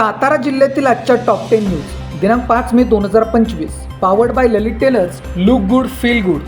सातारा जिल्ह्यातील आजच्या top ten news दिनांक पाच मे दोन हजार पंचवीस. Powered by Lalit tailors look good feel good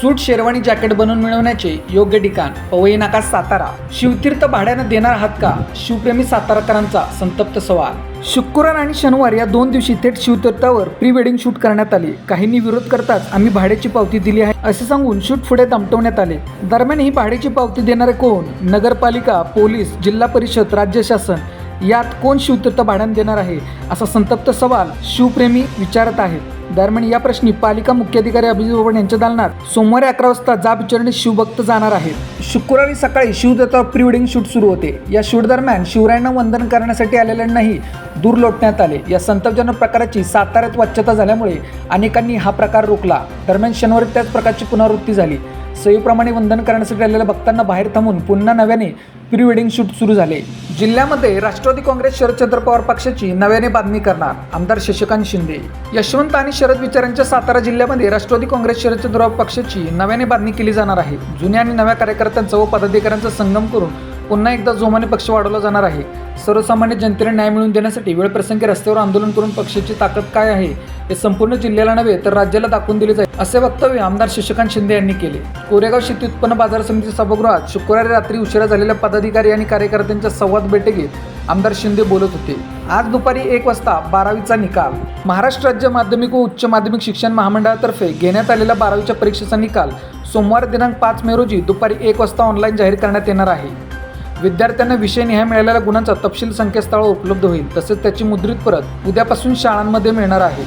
suit sherwani jacket बनवून मिळवण्याचे योग्य ठिकाण पवई नाका सातारा. शिवतीर्थ भाड्यानं देणार आहात का शिवप्रेमी साताराकरांचा संतप्त सवाल. शुक्रवार आणि शनिवार या दोन दिवशी थेट शिवतीर्थावर प्री वेडिंग शूट करण्यात आले. काहींनी विरोध करताच आम्ही भाड्याची पावती दिली आहे. असे सांगून शूट पुढे दमटवण्यात आले. दरम्यान ही भाड्याची पावती देणारे कोण? नगरपालिका पोलीस जिल्हा परिषद राज्य शासन यात कोण शिवतीर्थ भाड्यानं देणार आहे? असा संतप्त सवाल शिवप्रेमी विचारत आहेत. दरम्यान या प्रश्नी पालिका मुख्याधिकारी अभिजित ओवड यांच्या दालनात सोमवारी अकरा वाजता जाब विचारणे शिवभक्त जाणार आहेत. शुक्रवारी सकाळी शिवदत्ता प्री वेडिंग शूट सुरू होते. या शूट दरम्यान शिवरायांना वंदन करण्यासाठी आलेल्यांनाही दूर लोटण्यात आले. या संतापजनक प्रकाराची साताऱ्यात वाच्यता झाल्यामुळे अनेकांनी हा प्रकार रोखला. दरम्यान शनिवारी त्याच प्रकारची पुनरावृत्ती झाली. सईप्रमाणे वंदन करण्यासाठी आलेल्या भक्तांना बाहेर थांबून पुन्हा नव्याने प्री वेडिंग शूट सुरू झाले. जिल्ह्यामध्ये राष्ट्रवादी काँग्रेस शरदचंद्र पवार पक्षाची नव्याने बांधणी करणार आमदार शशिकांत शिंदे. यशवंत आणि शरद विचारांच्या सातारा जिल्ह्यामध्ये राष्ट्रवादी काँग्रेस शरद पवार पक्षाची नव्याने बांधणी केली जाणार आहे. जुन्या आणि नव्या कार्यकर्त्यांचा व पदाधिकाऱ्यांचा संगम करून पुन्हा एकदा जोमाने पक्ष वाढवला जाणार आहे. सर्वसामान्य जनतेला न्याय मिळवून देण्यासाठी वेळप्रसंगी रस्त्यावर आंदोलन करून पक्षाची ताकद काय आहे हे संपूर्ण जिल्ह्याला नव्हे तर राज्याला दाखवून दिले जाईल असे वक्तव्य आमदार शशिकांत शिंदे यांनी केले. कोरेगाव शेती उत्पन्न बाजार समिती सभागृहात शुक्रवारी रात्री उशिरा झालेल्या पदाधिकारी आणि कार्यकर्त्यांच्या संवाद बैठकीत आमदार शिंदे बोलत होते. आज दुपारी एक वाजता बारावीचा निकाल. महाराष्ट्र राज्य माध्यमिक व उच्च माध्यमिक शिक्षण महामंडळातर्फे घेण्यात आलेल्या बारावीच्या परीक्षेचा निकाल सोमवार दिनांक पाच मे रोजी दुपारी एक वाजता ऑनलाईन जाहीर करण्यात येणार आहे. विद्यार्थ्यांना विषय निहाय मिळालेल्या गुणांचा तपशील संकेतस्थळावर उपलब्ध होईल तसेच त्याची मुद्रित परत उद्यापासून शाळांमध्ये मिळणार आहे.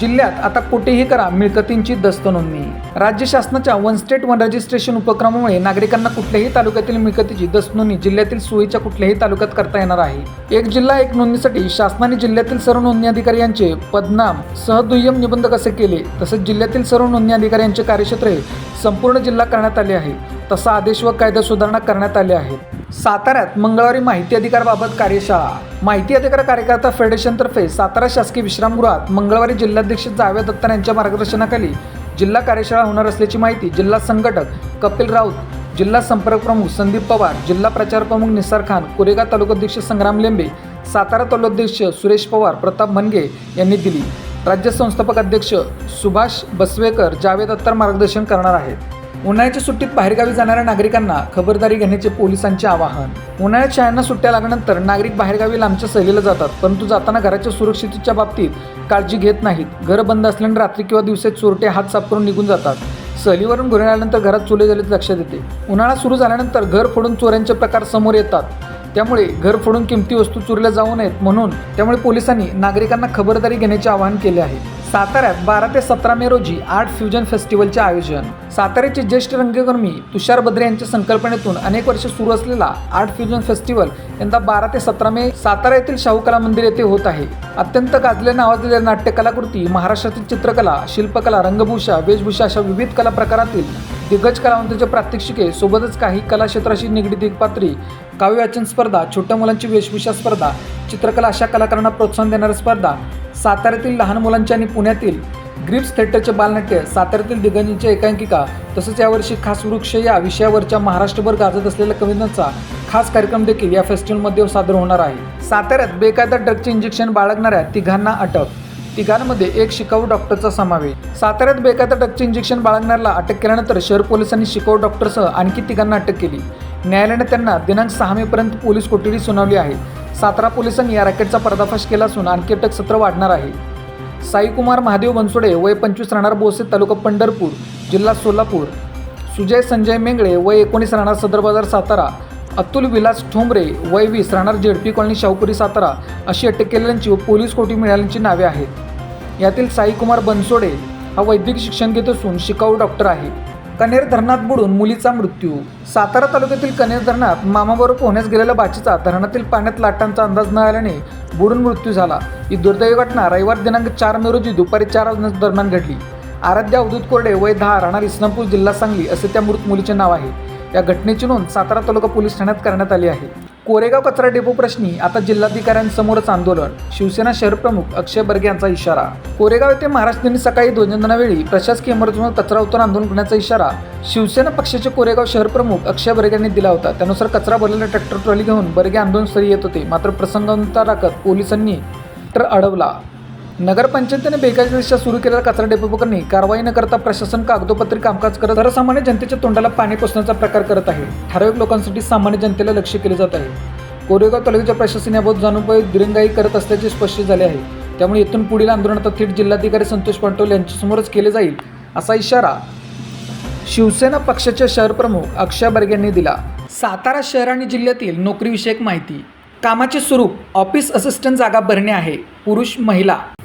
जिल्ह्यात आता कुठेही करा मिळकतींची दस्त नोंदणी राज्य शासनाच्या वन स्टेट वन रजिस्ट्रेशन उपक्रमामुळे नागरिकांना कुठल्याही तालुक्यातील मिळकतीची दस्त नोंदणी जिल्ह्यातील सोयीच्या कुठल्याही तालुक्यात करता येणार आहे. एक जिल्हा एक नोंदणीसाठी शासनाने जिल्ह्यातील सर्व नोंदणी अधिकारी यांचे पदनाम सहदुय्यम निबंध कसे केले. तसेच जिल्ह्यातील सर्व नोंदणी अधिकारी यांचे कार्यक्षेत्र संपूर्ण जिल्हा करण्यात आले आहे. तसा आदेश व कायदा सुधारणा करण्यात आल्या आहेत. साताऱ्यात मंगळवारी माहिती अधिकाराबाबत कार्यशाळा. माहिती अधिकार कार्यकर्ता फेडरेशनतर्फे सातारा शासकीय विश्रामगृहात मंगळवारी जिल्हाध्यक्ष जावेद दत्तार यांच्या मार्गदर्शनाखाली जिल्हा कार्यशाळा होणार असल्याची माहिती जिल्हा संघटक कपिल राऊत जिल्हा संपर्क प्रमुख संदीप पवार जिल्हा प्रचार प्रमुख निसार खान कोरेगाव तालुकाध्यक्ष संग्राम लेंबे सातारा तालुकाध्यक्ष सुरेश पवार प्रताप मनगे यांनी दिली. राज्य संस्थापक अध्यक्ष सुभाष बसवेकर जावेद अत्तर मार्गदर्शन करणार आहेत. उन्हाळ्याच्या सुट्टीत बाहेरगावी जाणाऱ्या नागरिकांना खबरदारी घेण्याचे पोलिसांचे आवाहन. उन्हाळ्यात शाळांना सुट्ट्या लागल्यानंतर नागरिक बाहेरगावी लांबच्या सहलीला जातात परंतु जाताना घराच्या सुरक्षितेच्या बाबतीत काळजी घेत नाहीत. घर बंद असल्याने रात्री किंवा दिवसात चोरटे हात साफ करून निघून जातात. सहलीवरून घरी आल्यानंतर घरात चुले झाले लक्षात येते. उन्हाळा सुरू झाल्यानंतर घर फोडून चोऱ्यांचे प्रकार समोर येतात. त्यामुळे घर फोडून किमती वस्तू चोरीला जाऊ नयेत म्हणून त्यामुळे पोलिसांनी नागरिकांना खबरदारी घेण्याचे आवाहन केले आहे. साताऱ्यात बारा ते सतरा मे रोजी आर्ट फ्युजन फेस्टिवलचे आयोजन. साताऱ्याचे ज्येष्ठ रंगकर्मी तुषार बद्रे यांच्या संकल्पनेतून अनेक वर्ष सुरू असलेला आर्ट फ्युजन फेस्टिवल यंदा बारा ते सतरा मे सातारा येथील शाहू कला मंदिर येथे होत आहे. अत्यंत गाजले नावाजलेल्या नाट्य कलाकृती महाराष्ट्रातील चित्रकला शिल्पकला रंगभूषा वेशभूषा अशा विविध कला प्रकारातील दिग्गज कलावंतांचे प्रात्यक्षिके सोबतच काही कला क्षेत्राशी निगडीत एकपात्री काव्यवाचन स्पर्धा छोट्या मुलांची वेशभूषा स्पर्धा चित्रकला अशा कलाकारांना प्रोत्साहन देणाऱ्या स्पर्धा साताऱ्यातील लहान मुलांच्या आणि पुण्यातील ग्रिप्स थिएटरचे बालनाट्य साताऱ्यातील दिग्गजांच्या एकांकिका तसंच यावर्षी खास वृक्ष या विषयावरच्या महाराष्ट्रभर गाजत असलेल्या कवितांचा खास कार्यक्रम देखील या फेस्टिवलमध्ये सादर होणार आहे. साताऱ्यात बेकायदा ड्रगचे इंजेक्शन बाळगणाऱ्या तिघांना अटक. तिघांमध्ये एक शिकाऊ डॉक्टरचा समावेश. साताऱ्यात बेकायदा ड्रगचे इंजेक्शन बाळगणाऱ्याला अटक केल्यानंतर शहर पोलिसांनी शिकाऊ डॉक्टरसह आणखी तिघांना अटक केली. न्यायालयाने त्यांना दिनांक सहा मेपर्यंत पोलीस कोठडी सुनावली आहे. सातारा पोलिसांनी या रॅकेटचा पर्दाफाश केला असून आणखी अटक सत्र वाढणार आहे. साईकुमार महादेव बनसोडे वय पंचवीस राहणार बोसे तालुका पंढरपूर जिल्हा सोलापूर. सुजय संजय मेंगळे वय एकोणीस राहणार सदर बाजार सातारा. अतुल विलास ठोंबरे वय वीस राहणार जेडपी कॉलनी शाहपुरी सातारा अशी अटक केलेल्यांची व पोलीस कोटी मिळाल्यांची नावे आहेत. यातील साईकुमार बनसोडे हा वैद्यकीय शिक्षण घेत असून शिकाऊ डॉक्टर आहे. कनेर धरणात बुडून मुलीचा मृत्यू. सातारा तालुक्यातील कनेर धरणात मामाबरोबर पोहण्यास गेलेल्या बाचीचा धरणातील पाण्यात लाटांचा अंदाज न आल्याने बुडून मृत्यू झाला. ही दुर्दैवी घटना रविवार दिनांक चार मे रोजी दुपारी चार वाजण्याच्या दरम्यान घडली. आराध्या अवधूत कोरडे वय दहा राहणार इस्लामपूर जिल्हा सांगली असे त्या मृत मुलीचे नाव आहे. या घटनेची नोंद सातारा तालुका पोलीस ठाण्यात करण्यात आली आहे. कोरेगाव कचरा डेपो प्रश्नी आता जिल्हाधिकाऱ्यांसमोरच आंदोलन. शिवसेना शहरप्रमुख अक्षय बर्गे यांचा इशारा. कोरेगाव येथे महाराष्ट्र दिनी सकाळी ध्वजंदनावेळी प्रशासकीय इमारतीवर कचरा उतरून आंदोलन करण्याचा इशारा शिवसेना पक्षाचे कोरेगाव शहर प्रमुख अक्षय बर्गे यांनी दिला होता. त्यानुसार कचरा भरलेला ट्रॅक्टर ट्रॉली घेऊन बर्गे आंदोलनस्थळी येत होते. मात्र प्रसंगानुसार राखत पोलिसांनी ट्रॅक्टर अडवला. नगरपंचायतीने बेकायदेशीर सुरू केलेल्या कचरा डेपो प्रकरणी कारवाई न करता प्रशासन कागदोपत्री कामकाज करत सर्वसामान्य जनतेच्या तोंडाला पाणी पोचण्याचा प्रकार करत आहे. ठराविक लोकांसाठी सामान्य जनतेला लक्ष केले जात आहे. कोरेगाव तालुक्याच्या प्रशासन याबाबत जाणून दिरंगाई करत असल्याचे स्पष्ट झाले आहे. त्यामुळे इथून पुढील आंदोलन थेट जिल्हाधिकारी संतोष पांटोल यांच्यासमोरच केले जाईल असा इशारा शिवसेना पक्षाच्या शहर प्रमुख अक्षय बर्गे यांनी दिला. सातारा शहर आणि जिल्ह्यातील नोकरीविषयक माहिती. कामाचे स्वरूप ऑफिस असिस्टंट जागा भरणे आहे. पुरुष महिला.